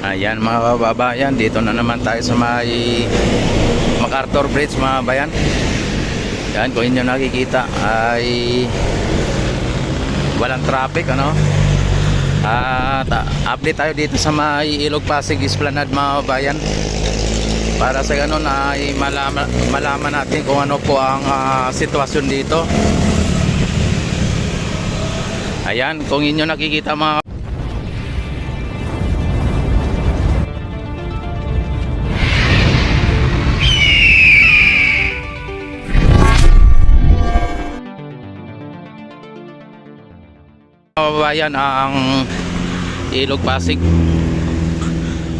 Ayan mga kababayan, dito na naman tayo sa may MacArthur Bridge mga bayan. Yan, kung inyo nakikita ay walang traffic ano. At ah, update tayo dito sa may Ilog Pasig Esplanade mga bayan. Para sa ganun ay malaman, malaman natin kung ano po ang ah, sitwasyon dito. Ayan, kung inyo nakikita mga kababayan ang Ilog Pasig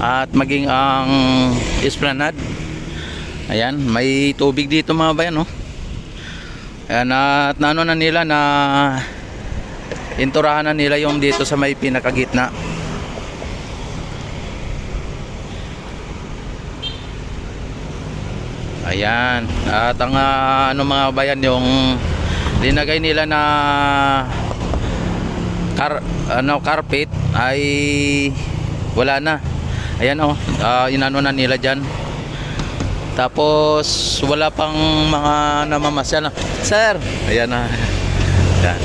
at maging ang Esplanade. Ayan may tubig dito mga bayan no ayan at naano na nila na inturahan na nila yung dito sa may pinakagitna. Ayan at ang ah, ano mga bayan yung linagay nila na car ano carpet ay wala na. Ayan oh ah, inano na nila diyan tapos wala pang mga namamasyan sir! Ayan na yan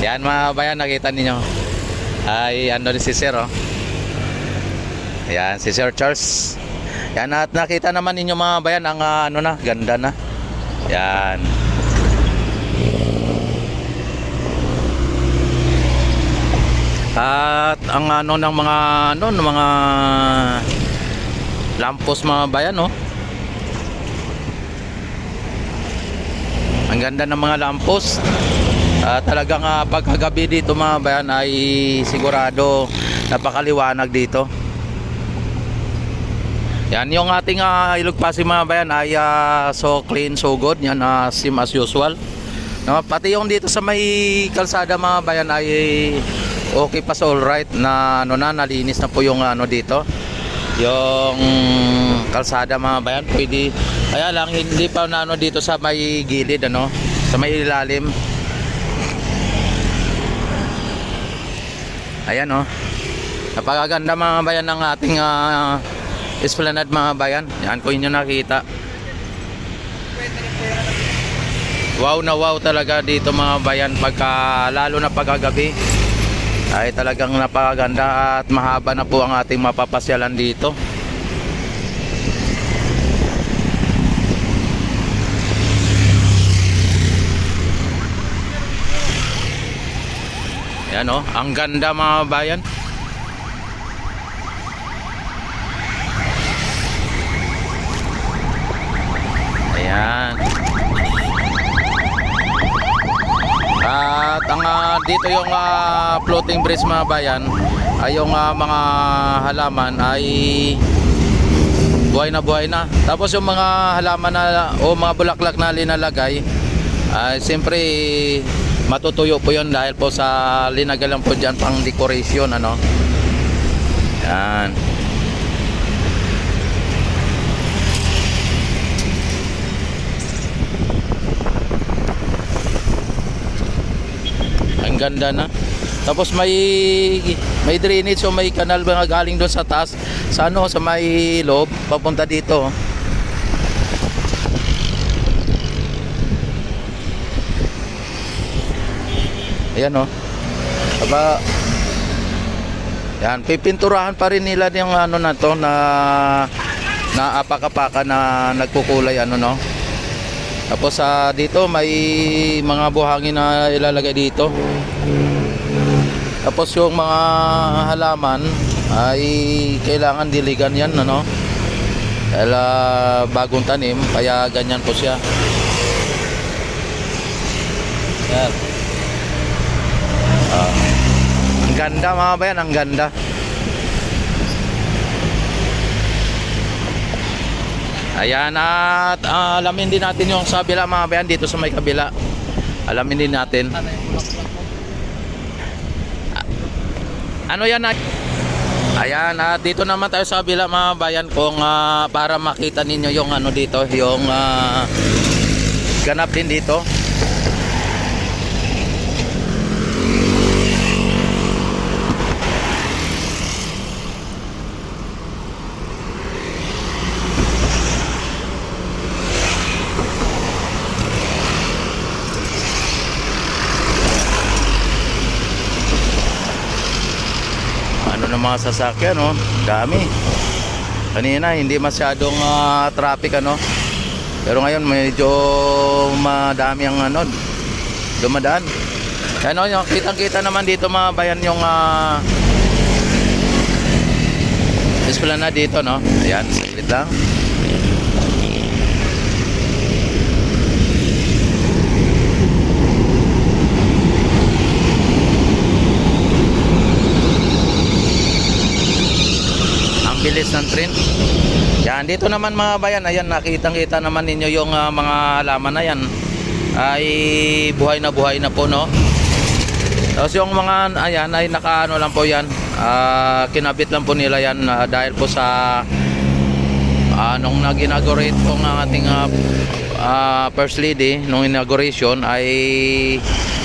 yan mga bayan nakita ninyo. Ay ano si sir oh. Ayan si sir Charles. Yan at nakita naman ninyo mga bayan ang ah, ano na ganda na. Yan At ang ano ng mga ano ng mga lampos mga bayan no. Ang ganda ng mga lampos. Ah, talagang uh, pagkagabi dito mga bayan ay sigurado napakaliwanag dito. Yan yung ating uh, Ilog Pasig mga bayan ay ah, so clean, so good. Yan uh, same as usual. No, pati yung dito sa may kalsada mga bayan ay okay pa sa all right na ano na nalinis na po yung ano dito. Yung kalsada mga bayan pwede kaya lang hindi pa na ano dito sa may gilid ano, sa may ilalim. Ayan oh. Napakaganda mga bayan ng ating ah, esplanade mga bayan. Yan kung inyo nakita. Wow na wow talaga dito mga bayan pagka lalo na pagkagabi ay talagang napakaganda at mahaba na po ang ating mapapasyalan dito. Yan oh, ang ganda mga bayan. Ayan. At ang ah, dito yung ah, floating bridge mga bayan ay yung ah, mga halaman ay buhay na buhay na. Tapos yung mga halaman na o mga bulaklak na linalagay ay siyempre matutuyo po yun dahil po sa linagalan po dyan pang decoration ano. Yan. Ganda na. Tapos may may drainage o may kanal nga galing doon sa taas sa ano sa may loob papunta dito. Ayan oh. Aba Yan, pipinturahan pa rin nila yung ano na to na na apaka-paka na nagkukulay ano no. Tapos sa dito may mga buhangin na ilalagay dito. Tapos yung mga halaman ay kailangan diligan yan ano. Dahil ah, bagong tanim kaya ganyan po siya. Yan. Ah. ang ganda mga bayan, ang ganda. Ayan at ah, alamin din natin yung sa kabila mga bayan dito sa may kabila. Alamin din natin. Ano yan? ay? Ayan, at dito naman tayo sa kabila mga bayan kung ah, para makita ninyo yung ano dito, yung ah, ganap din dito. Mga sasakyan, no? Dami. Kanina, hindi masyadong ah, traffic, ano? Pero ngayon, medyo madami ang ano, dumadaan. Ano, yung kitang-kita naman dito mga bayan yung uh, na dito, no? Ayan, saglit lang. Ang bilis ng train. Yan, dito naman mga bayan, ayan, nakitang-kita naman ninyo yung ah, mga halaman na yan. Ay buhay na buhay na po, no? Tapos yung mga, ayan, ay nakaano lang po yan. Ah, kinabit lang po nila yan ah, dahil po sa ah, nung nag-inaugurate po ng ating ah, ah, first lady nung inauguration ay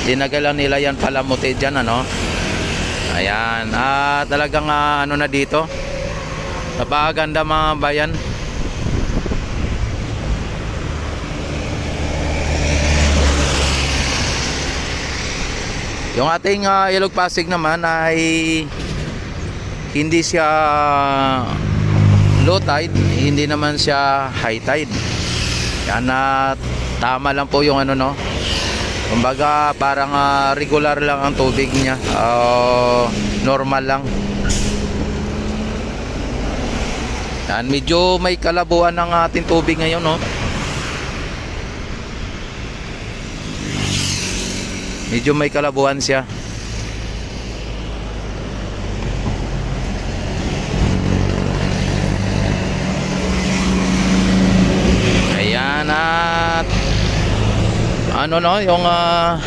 dinagalan nila yan palamuti dyan ano ayan ah, talagang ah, ano na dito napakaganda mga bayan yung ating ah, ilog pasig naman ay hindi siya low tide, hindi naman siya high tide. Yan na tama lang po yung ano no. Kumbaga parang ah, regular lang ang tubig niya. Ah, normal lang. Yan, medyo may kalabuan ng ating tubig ngayon no. Medyo may kalabuan siya. Ayan at ano no yung ah,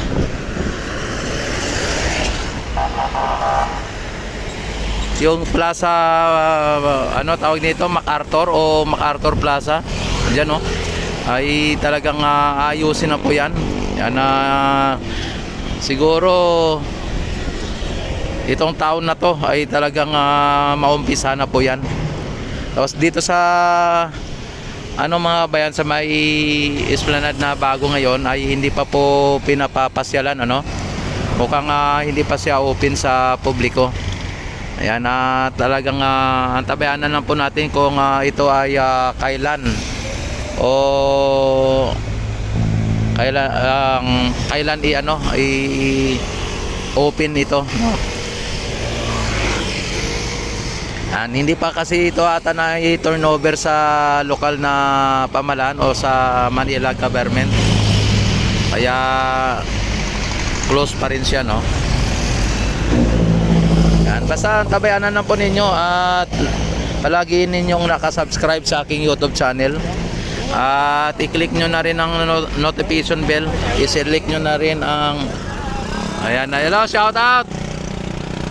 yung plaza ah, ano tawag nito? MacArthur o MacArthur Plaza. Diyan no ay talagang ah, ayusin na po yan. Yan na siguro itong taon na to ay talagang ah, maumpisa na po yan. Tapos dito sa ano mga bayan sa may esplanade na bago ngayon ay hindi pa po pinapapasyalan ano? Mukhang ah, hindi pa siya open sa publiko ayan na talagang uh, antabayanan lang po natin kung ah, ito ay ah, kailan o kailan ang kailan i ano i open ito no? Yan, hindi pa kasi ito ata na i-turnover sa lokal na pamalaan o sa Manila government. Kaya close pa rin siya, no? Basta tabayanan lang po ninyo at palagi ninyong nakasubscribe sa aking YouTube channel. At i-click nyo na rin ang no- notification bell. I-select nyo na rin ang Ayan, hello, shout out!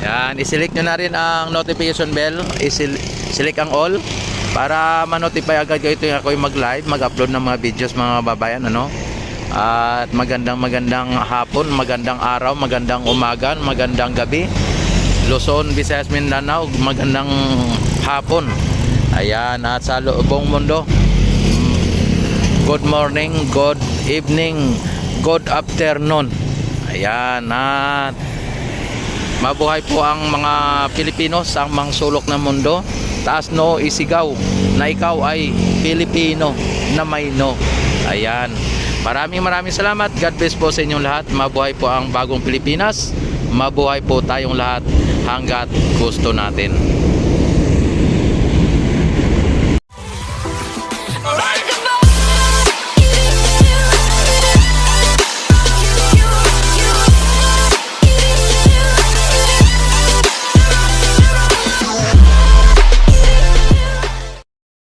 Yan, i-select nyo na rin ang notification bell, i-select ang all para ma-notify agad kayo tuwing ako mag-live, mag-upload ng mga videos mga babayan, ano? At magandang magandang hapon, magandang araw, magandang umaga, magandang gabi. Luzon, Visayas, Mindanao, magandang hapon. Ayan, at sa buong mundo, good morning, good evening, good afternoon. Ayan, at Mabuhay po ang mga Pilipino sa mga sulok ng mundo. Taas no isigaw na ikaw ay Pilipino na may no. Ayan. Maraming maraming salamat. God bless po sa inyong lahat. Mabuhay po ang bagong Pilipinas. Mabuhay po tayong lahat hanggat gusto natin.